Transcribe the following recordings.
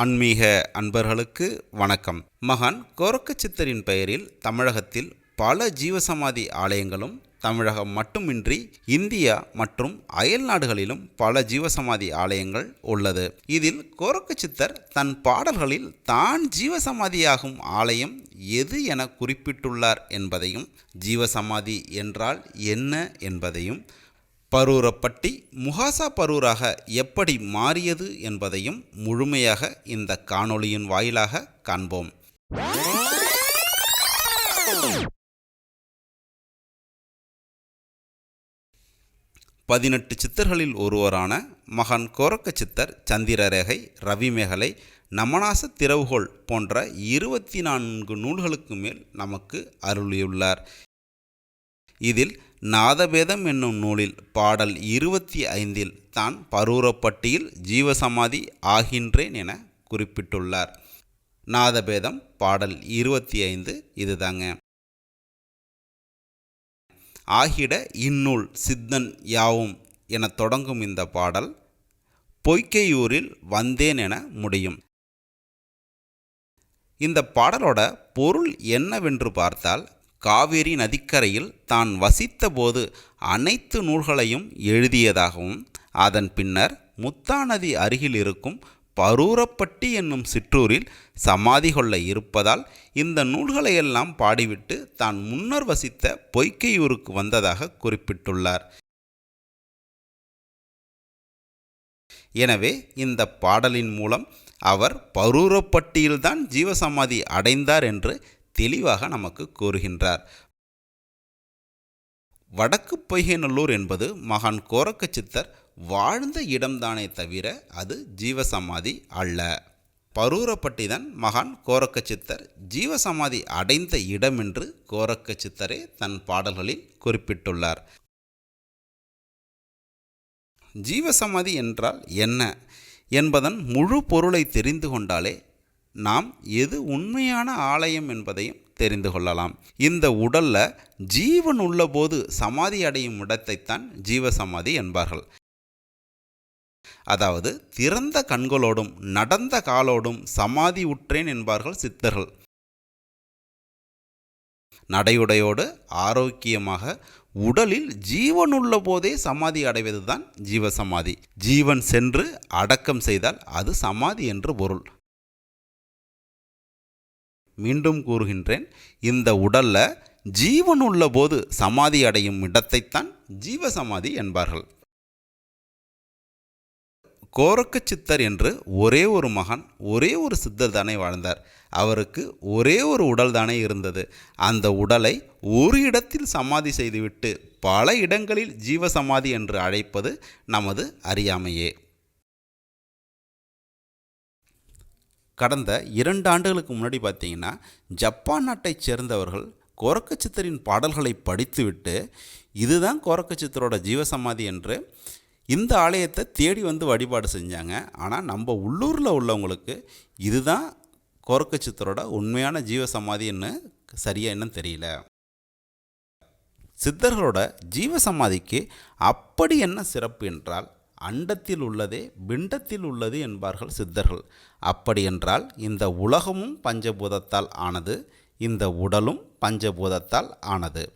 ஆன்மீக அன்பர்களுக்கு வணக்கம். மகான் கோரக்கச்சித்தரின் பெயரில் தமிழகத்தில் பல ஜீவசமாதி ஆலயங்களும் தமிழகம் மட்டுமின்றி இந்தியா மற்றும் அயல் நாடுகளிலும் பல ஜீவசமாதி ஆலயங்கள் உள்ளது. இதில் கோரக்கச்சித்தர் தன் பாடல்களில் தான் ஜீவசமாதியாகும் ஆலயம் எது என குறிப்பிட்டுள்ளார் என்பதையும் ஜீவசமாதி என்றால் என்ன என்பதையும் பரூரப்பட்டி முகாசா பரூராக எப்படி மாறியது என்பதையும் முழுமையாக இந்த காணொளியின் வாயிலாக காண்போம். பதினெட்டு சித்தர்களில் ஒருவரான மகன் கோரக்க சித்தர் சந்திரரேகை ரவிமேகலை நமனாச திறவுகோள் போன்ற இருபத்தி நான்கு நூல்களுக்கு மேல் நமக்கு அருளியுள்ளார். இதில் நாதபேதம் என்னும் நூலில் பாடல் இருபத்தி ஐந்தில் தான் பரூரப்பட்டியில் ஜீவசமாதி ஆகின்றேன் என குறிப்பிட்டுள்ளார். நாதபேதம் பாடல் இருபத்தி ஐந்து இதுதாங்க. ஆகிட இந்நூல் சித்தன் யாவும் என தொடங்கும் இந்த பாடல் பொய்க்கையூரில் வந்தேன் என முடியும். இந்த பாடலோட பொருள் என்னவென்று பார்த்தால் காவிரி நதிக்கரையில் தான் வசித்தபோது அனைத்து நூல்களையும் எழுதியதாகவும் அதன் பின்னர் முத்தா நதி அருகில் இருக்கும் பரூரப்பட்டி என்னும் சிற்றூரில் சமாதி கொள்ள இருப்பதால் இந்த நூல்களையெல்லாம் பாடிவிட்டு தான் முன்னர் வசித்த பொய்க்கையூருக்கு வந்ததாக குறிப்பிட்டுள்ளார். எனவே இந்த பாடலின் மூலம் அவர் பரூரப்பட்டியில்தான் ஜீவசமாதி அடைந்தார் என்று தெளிவாக நமக்கு கூறுகின்றார். வடக்கு பொய்கைநல்லூர் என்பது மகான் கோரக்க சித்தர் வாழ்ந்த இடம்தானே தவிர அது ஜீவசமாதி அல்ல. பரூரப்பட்டிதான் மகான் கோரக்க சித்தர் ஜீவசமாதி அடைந்த இடம் என்று கோரக்க சித்தரே தன் பாடல்களில் குறிப்பிட்டுள்ளார். ஜீவசமாதி என்றால் என்ன என்பதன் முழு பொருளை தெரிந்து கொண்டாலே நாம் எது உண்மையான ஆலயம் என்பதையும் தெரிந்து கொள்ளலாம். இந்த உடல்ல ஜீவன் உள்ளபோது சமாதி அடையும் இடத்தைத்தான் ஜீவசமாதி என்பார்கள். அதாவது திறந்த கண்களோடும் நடந்த காலோடும் சமாதி உற்றேன் என்பார்கள் சித்தர்கள். நடையுடையோடு ஆரோக்கியமாக உடலில் ஜீவன் உள்ள போதே சமாதி அடைவதுதான் ஜீவசமாதி. ஜீவன் சென்று அடக்கம் செய்தால் அது சமாதி என்று பொருள். மீண்டும் கூறுகின்றேன். இந்த உடல்ல ஜீவன் உள்ள போது சமாதி அடையும் இடத்தைத்தான் ஜீவசமாதி என்பார்கள். கோரக்க சித்தர் என்று ஒரே ஒரு மகன் ஒரே ஒரு சித்தர் தானே வாழ்ந்தார். அவருக்கு ஒரே ஒரு உடல் தானே இருந்தது. அந்த உடலை ஒரு இடத்தில் சமாதி செய்துவிட்டு பல இடங்களில் ஜீவசமாதி என்று அழைப்பது நமது அறியாமையே. கடந்த இரண்டு ஆண்டுகளுக்கு முன்னாடி பார்த்தீங்கன்னா ஜப்பான் நாட்டைச் சேர்ந்தவர்கள் கோரக்கச்சித்தரின் பாடல்களை படித்துவிட்டு இதுதான் கோரக்கச்சித்தரோட ஜீவசமாதி என்று இந்த ஆலயத்தை தேடி வந்து வழிபாடு செஞ்சாங்க. ஆனால் நம்ம உள்ளூரில் உள்ளவங்களுக்கு இதுதான் கோரக்கச்சித்தரோட உண்மையான ஜீவசமாதின்னு சரியாக என்னன்னு தெரியல. சித்தர்களோட ஜீவசமாதிக்கு அப்படி என்ன சிறப்பு என்றால் அண்டத்தில் உள்ளதே பிண்டத்தில் உள்ளது என்பார்கள் சித்தர்கள். அப்படியென்றால் இந்த உலகமும் பஞ்சபூதத்தால் ஆனது இந்த உடலும் பஞ்சபூதத்தால் ஆனது.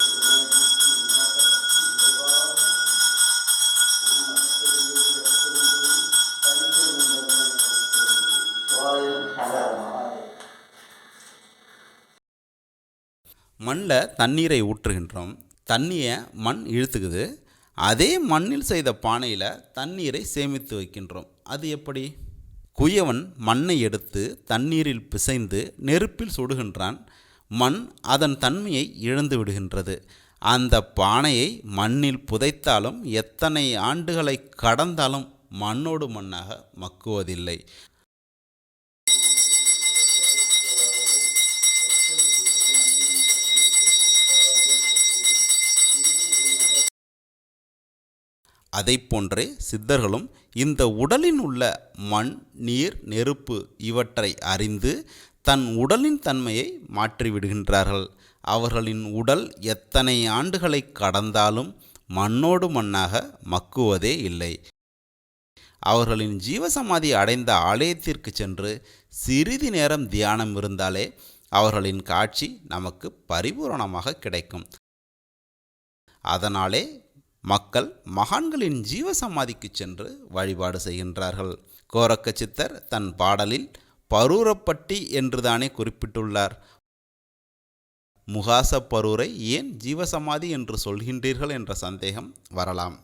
மண்ணில் தண்ணீரை ஊற்றுகின்றோம். தண்ணியை மண் இழுத்துக்குது. அதே மண்ணில் செய்த பானையில் தண்ணீரை சேமித்து வைக்கின்றோம். அது எப்படி? குயவன் மண்ணை எடுத்து தண்ணீரில் பிசைந்து நெருப்பில் சுடுகின்றான். மண் அதன் தன்மையை இழந்து விடுகின்றது. அந்த பானையை மண்ணில் புதைத்தாலும் எத்தனை ஆண்டுகளை கடந்தாலும் மண்ணோடு மண்ணாக மக்குவதில்லை. அதை போன்றே சித்தர்களும் இந்த உடலின் உள்ள மண் நீர் நெருப்பு இவற்றை அறிந்து தன் உடலின் தன்மையை மாற்றிவிடுகின்றார்கள். அவர்களின் உடல் எத்தனை ஆண்டுகளை கடந்தாலும் மண்ணோடு மண்ணாக மக்குவதே இல்லை. அவர்களின் ஜீவசமாதி அடைந்த ஆலயத்திற்கு சென்று சிறிது நேரம் தியானம் இருந்தாலே அவர்களின் காட்சி நமக்கு பரிபூரணமாக கிடைக்கும். அதனாலே மக்கள் மகான்களின் ஜீவசமாதிக்கு சென்று வழிபாடு செய்கின்றார்கள். கோரக்க சித்தர் தன் பாடலில் பரூரப்பட்டி என்றுதானே குறிப்பிட்டுள்ளார். முகாச பரூரை ஏன் ஜீவசமாதி என்று சொல்கின்றீர்கள் என்ற சந்தேகம் வரலாம்.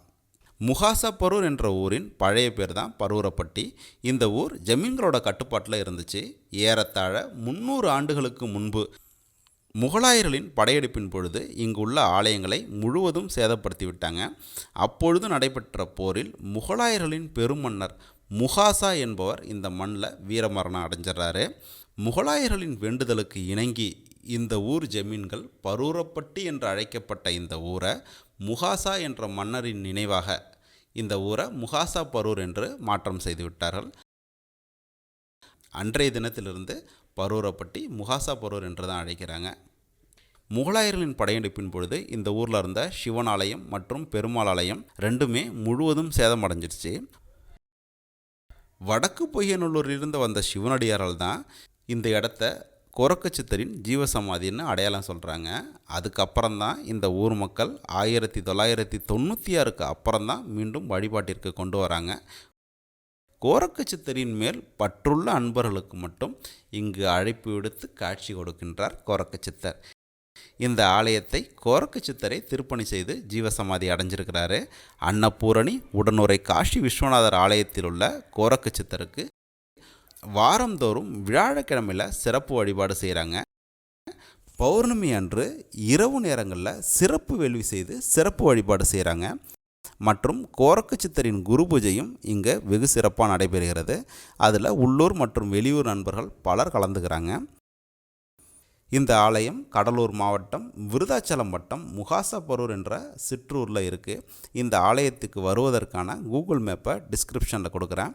முகாசப்பரூர் என்ற ஊரின் பழைய பேர் தான் பரூரப்பட்டி. இந்த ஊர் ஜமீன்களோட கட்டுப்பாட்டில் இருந்துச்சு. ஏறத்தாழ முந்நூறு ஆண்டுகளுக்கு முன்பு முகலாயர்களின் படையெடுப்பின் பொழுது இங்குள்ள ஆலயங்களை முழுவதும் சேதப்படுத்திவிட்டாங்க. அப்பொழுது நடைபெற்ற போரில் முகலாயர்களின் பெருமன்னர் முகாசா என்பவர் இந்த மண்ணில் வீரமரணம் அடைஞ்சிடறாரு முகலாயர்களின் வேண்டுதலுக்கு இணங்கி இந்த ஊர் ஜமீன்கள் பரூரப்பட்டி என்று அழைக்கப்பட்ட இந்த ஊரை முகாசா என்ற மன்னரின் நினைவாக இந்த ஊரை முகாசா பரூர் என்று மாற்றம் செய்துவிட்டார்கள். அன்றைய தினத்திலிருந்து பரூரப்பட்டி முகாசா பரூர் என்று தான் அழைக்கிறாங்க. முகலாயர்களின் படையெடுப்பின் பொழுது இந்த ஊரில் இருந்த சிவன் ஆலயம் மற்றும் பெருமாள் ஆலயம் ரெண்டுமே முழுவதும் சேதமடைஞ்சிருச்சு. வடக்கு பொய்யநல்லூரிலிருந்து வந்த சிவனடியாரால் தான் இந்த இடத்த கோரக்கச்சித்தரின் ஜீவசமாதின்னு அடையாளம் சொல்கிறாங்க அதுக்கப்புறம் தான் இந்த ஊர் மக்கள் ஆயிரத்தி தொள்ளாயிரத்தி தொண்ணூற்றி ஆறுக்கு அப்புறம் தான் மீண்டும் வழிபாட்டிற்கு கொண்டு வராங்க. கோரக்கச்சித்தரின் மேல் பற்றுள்ள அன்பர்களுக்கு மட்டும் இங்கு அழைப்பு விடுத்து காட்சி கொடுக்கின்றார் கோரக்கச்சித்தர். இந்த ஆலயத்தை கோரக்கச்சித்தரை திருப்பணி செய்து ஜீவசமாதி அடைஞ்சிருக்கிறாரு. அன்னபூரணி உடனுரை காஷி விஸ்வநாதர் ஆலயத்தில் உள்ள கோரக்கச்சித்தருக்கு வாரந்தோறும் வியாழக்கிழமையில் சிறப்பு வழிபாடு செய்கிறாங்க பௌர்ணமி அன்று இரவு நேரங்களில் சிறப்பு வேள்வி செய்து சிறப்பு வழிபாடு செய்கிறாங்க மற்றும் கோரக்கு சித்தரின் குரு பூஜையும் இங்கே வெகு சிறப்பாக நடைபெறுகிறது. அதில் உள்ளூர் மற்றும் வெளியூர் நண்பர்கள் பலர் கலந்துக்கிறாங்க. இந்த ஆலயம் கடலூர் மாவட்டம் விருதாச்சலம் வட்டம் முகாசப்பரூர் என்ற சிற்றூரில் இருக்குது இந்த ஆலயத்துக்கு வருவதற்கான கூகுள் மேப்பை டிஸ்கிரிப்ஷனில் கொடுக்குறேன்.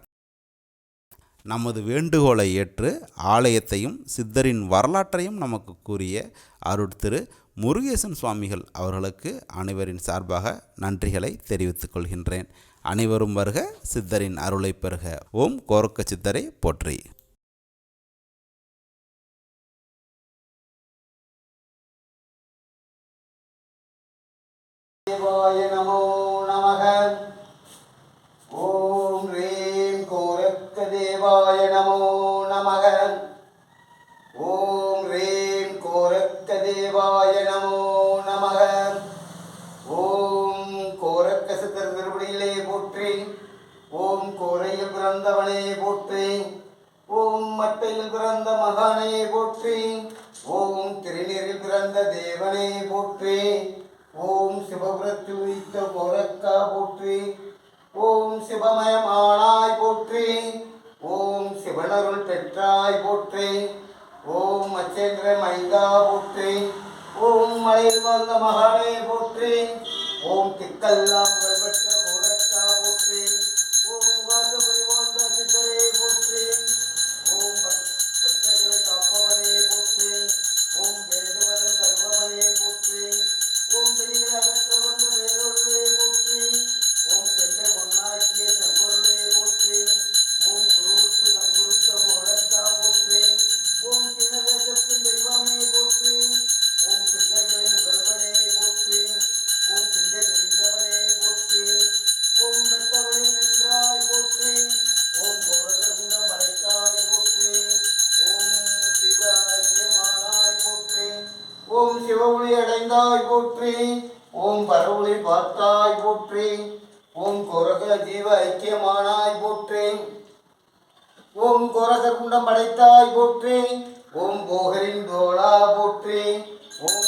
நமது வேண்டுகோளை ஏற்று ஆலயத்தையும் சித்தரின் வரலாற்றையும் நமக்கு கூறிய அருட்திரு முருகேசன் சுவாமிகள் அவர்களுக்கு அனைவரின் சார்பாக நன்றிகளை தெரிவித்துக் கொள்கின்றேன். அனைவரும் வருக சித்தரின் அருளை பெறுக ஓம் கோரக்க சித்தரை போற்றி. நமோ நமக. பிறந்தவனே போற்றி. ஓம் மட்டையில் பிறந்த மகானே போற்றி. ஓம் திருநீரில் பிறந்த தேவனே போற்றி. ஓம் சிவபுரத்தில் உயித்த கோரக்கா போற்றி. ஓம் சிவமயமானாய் போற்றி. ஓம் சிவனருள் பெற்றாய் போற்றி. ஓம் மச்சேந்திர மைந்தா போற்றி. ஓம் மலையில் வாழ்ந்த மகானே போற்றி. ஓம் திக்கல்லாம் புகழ்பெற்ற ஓம் சிவஒளி அடைந்தாய் போற்றி. ஓம் பரவொளி பார்த்தாய் போற்றி. ஓம் குரக ஜீவ ஐக்கியமானாய் போற்றி. ஓம் கொரக குண்டம் படைத்தாய் போற்றி. ஓம் போகரின் தோளா போற்றி. ஓம்